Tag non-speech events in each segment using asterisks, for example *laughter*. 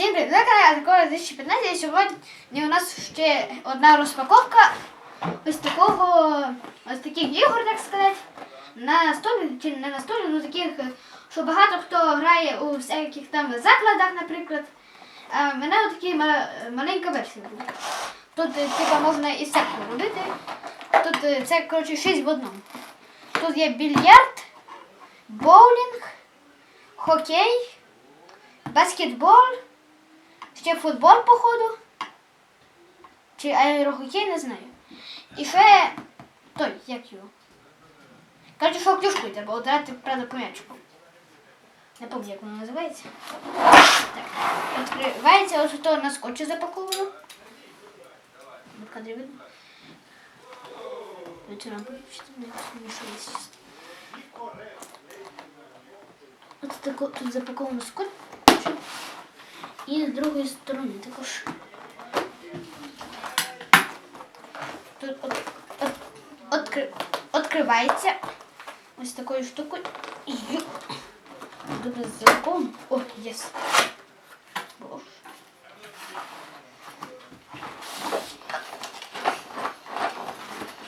Всім привіт! На каналі Атакова 2015 і сьогодні у нас ще одна розпаковка ось такого, ось таких ігор, так сказати, на столі, чи не на столі, ну таких, що багато хто грає у всяких там закладах, наприклад. А в мене отакі ма- маленька версія. Тут типа можна і сетку робити. Тут е, це коротше 6 в одному. Тут є більярд, боулінг, хокей, баскетбол, ще футбол, походу. Чи аерохокей, не знаю. І ще той, як його. Кажуть, що клюшкою треба ударати, правда, по м'ячику. Не пам'ятаю, як воно називається. Так. Відкривається ось то на скотчі запаковано. В кадрі видно. Цю рампу не. Ось тако, тут запаковано скотч. І з другої сторони також. Тут от, от, откри, відкривається ось такою штукою. І ю- Добре запаковано. О, єс. Боже.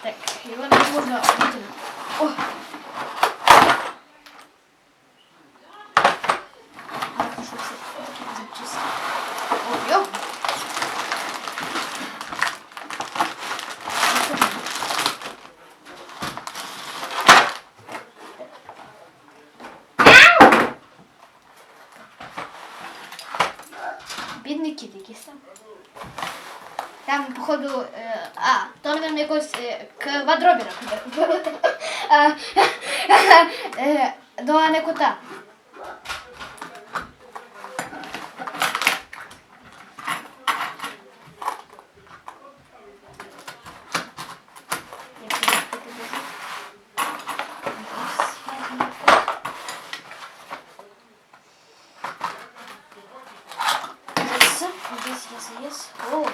Так, його не можна витягнути. О! Бідний кіт там. Там, походу, е, а, то, нам якось е, квадробіра купили. А, *laughs* е, До Анекута. Yes, yes, yes, yes. О.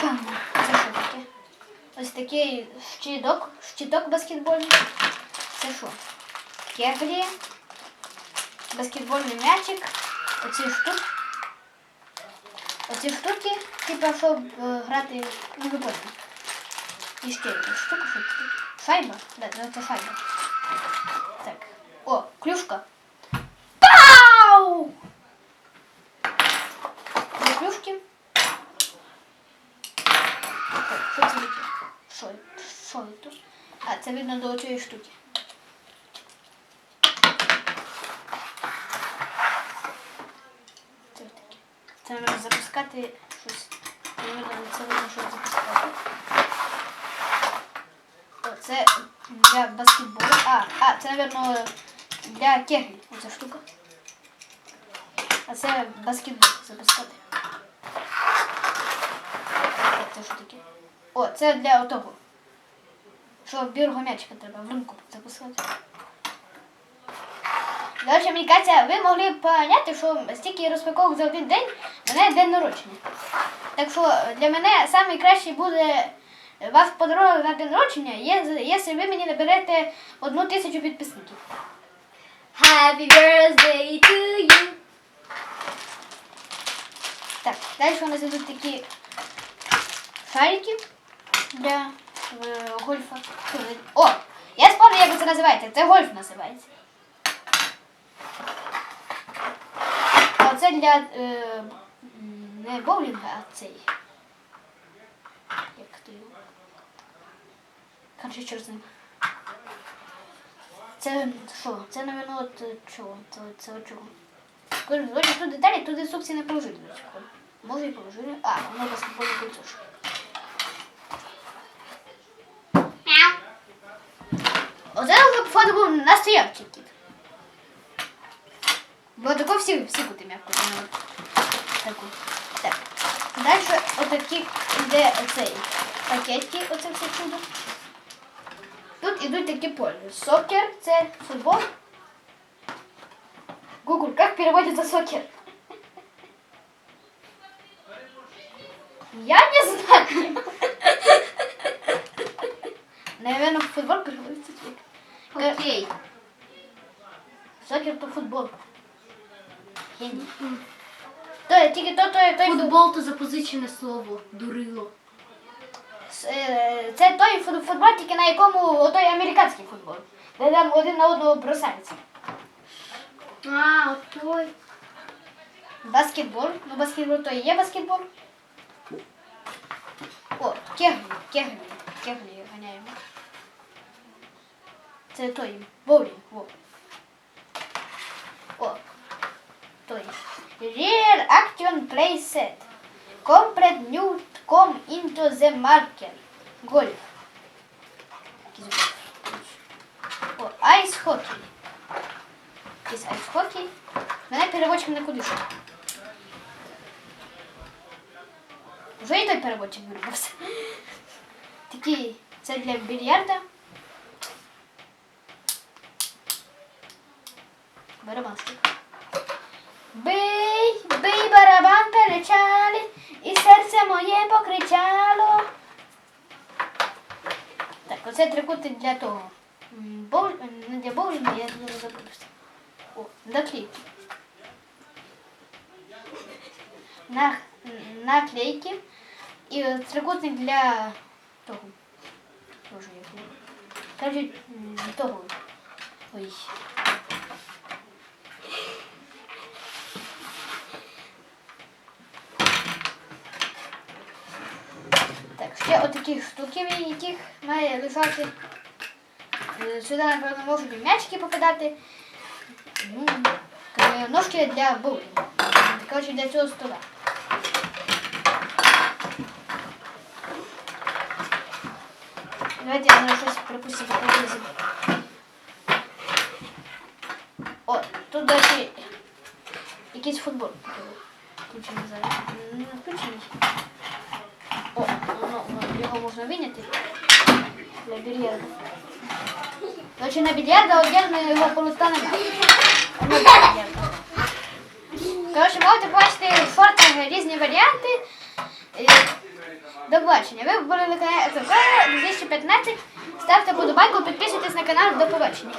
Там, Це що таке? Ось такий щиток, щиток баскетбольний. Це що? Кеглі, баскетбольний м'ячик, оці штуки. Оці штуки, типа, щоб е, грати, ну ви поняли. І ще якась штука, що? Шайба? Да, да, це шайба. Так. О, клюшка. Пау! Дві клюшки. Так, Що це таке? Що, що тут? А, це видно до цієї штуки. Це таке. Це треба запускати щось. Це видно, що запускати. Це для баскетболу. А, а, це, напевно, для кеглі. Оця штука. А це баскетбол запускати. Це що таке? О, це для отого. Що білого м'ячика треба в ринку запускати. До речі, мені кажеться, ви могли б поняти, що стільки розпаковок за один день мене день народження. Так що для мене найкращий буде ваш подарунок на день народження, якщо ви мені наберете одну тисячу підписників. Happy birthday to you. Так, далі у нас йдуть такі шарики для е, гольфа. О! Я спомню, як це називається. Це гольф називається. А для е, не боулінга, а цей. Як то його? Короче, чорт з ним. Це що? Це, напевно, от чого? Це, це от чого? Тут деталі, тут інструкції не положили. Може і положили. А, воно баскетбольне кольцо. Був настоящий кіт. Бо тако всі, всі кути м'яко. Таку. Так. Далі отакі йде оцей пакетки, оце все чудо. Тут ідуть такі полі. Сокер це футбол. Google, как переводится сокер? Я не знаю. *laughs* Наверное, футбол переводится. Окей. Сокер то футбол. То, тільки то, той, той, Футбол то запозичене слово. Дурило. С- е, Це той фут- футбол, тільки на якому той американський футбол. Де там один на одного бросаються. А, от той. Баскетбол. Ну, баскетбол то і є баскетбол. О, кеглі, кеглі, кеглі ганяємо. Це той боулінг. Во. О, той. Real action play set. Complete new come into the market. Гольф. Якийсь гольф. О, айс хокей. Якийсь айс хокей. Мене переводчик не куди. Вже і той переводчик вирубався. *laughs* Такий, це для більярда. Барабанщик. Бий, бий, барабан перечали, і серце моє покричало. Так, оце трикутник для того. Не для боулінгу, я не забувся. О, наклейки. На... Наклейки. І трикутник для того. Як його. Короче, того. Ой. Так, ще отакі штуки, яких має лежати. Е, Сюди, напевно, можуть і м'ячики попадати. Ну, е, ножки для боулінгу. Коротше, для цього стола. Давайте я щось припустимо. приблизимо. О, тут далі якийсь футбол. Включений зараз. Не включений. Воно, його можна виняти для більярду. Значить, на більярда одягне його більярда. Коротше, можете бачити в шортах різні варіанти. Е, До побачення. Ви були на каналі ФК 2015. Ставте подобайку, підписуйтесь на канал. До побачення.